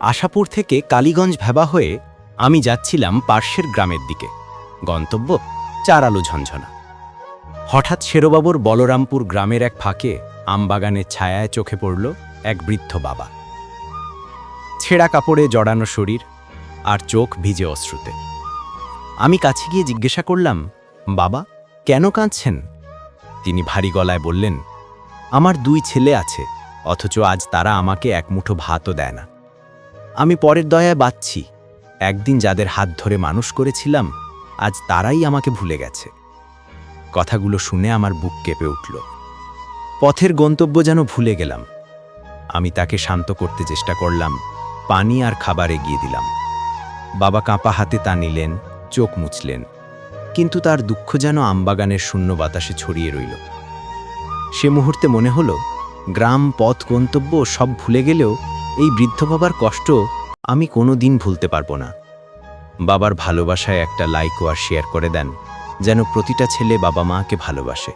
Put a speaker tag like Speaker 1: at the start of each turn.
Speaker 1: আশাপুর থেকে কালীগঞ্জ ভেবা হয়ে আমি যাচ্ছিলাম পার্শ্বের গ্রামের দিকে। গন্তব্য চার আলো ঝঞ্ঝনা হঠাৎ শেরোবাবুর বলরামপুর গ্রামের এক ফাঁকে আমবাগানের ছায়ায় চোখে পড়ল এক বৃদ্ধ বাবা। ছেঁড়া কাপড়ে জড়ানো শরীর আর চোখ ভিজে অশ্রুতে। আমি কাছে গিয়ে জিজ্ঞাসা করলাম, বাবা, কেন কাঁদছেন? তিনি ভারী গলায় বললেন, আমার দুই ছেলে আছে, অথচ আজ তারা আমাকে এক মুঠো ভাতও দেয় না। আমি পরের দয়ায় বাঁচছি। একদিন যাদের হাত ধরে মানুষ করেছিলাম, আজ তারাই আমাকে ভুলে গেছে। কথাগুলো শুনে আমার বুক কেঁপে উঠল। পথের গন্তব্য যেন ভুলে গেলাম। আমি তাকে শান্ত করতে চেষ্টা করলাম, পানি আর খাবার এগিয়ে দিলাম। বাবা কাঁপা হাতে তা নিলেন, চোখ মুছলেন। কিন্তু তার দুঃখ যেন আমবাগানের শূন্য বাতাসে ছড়িয়ে রইল। সে মুহূর্তে মনে হলো, গ্রাম, পথ, গন্তব্য সব ভুলে গেলেও এই বৃদ্ধ বাবার কষ্ট আমি কোনো দিন ভুলতে পারব না। বাবার ভালোবাসায় একটা লাইক আর শেয়ার করে দেন, যেন প্রতিটা ছেলে বাবা মাকে ভালোবাসে।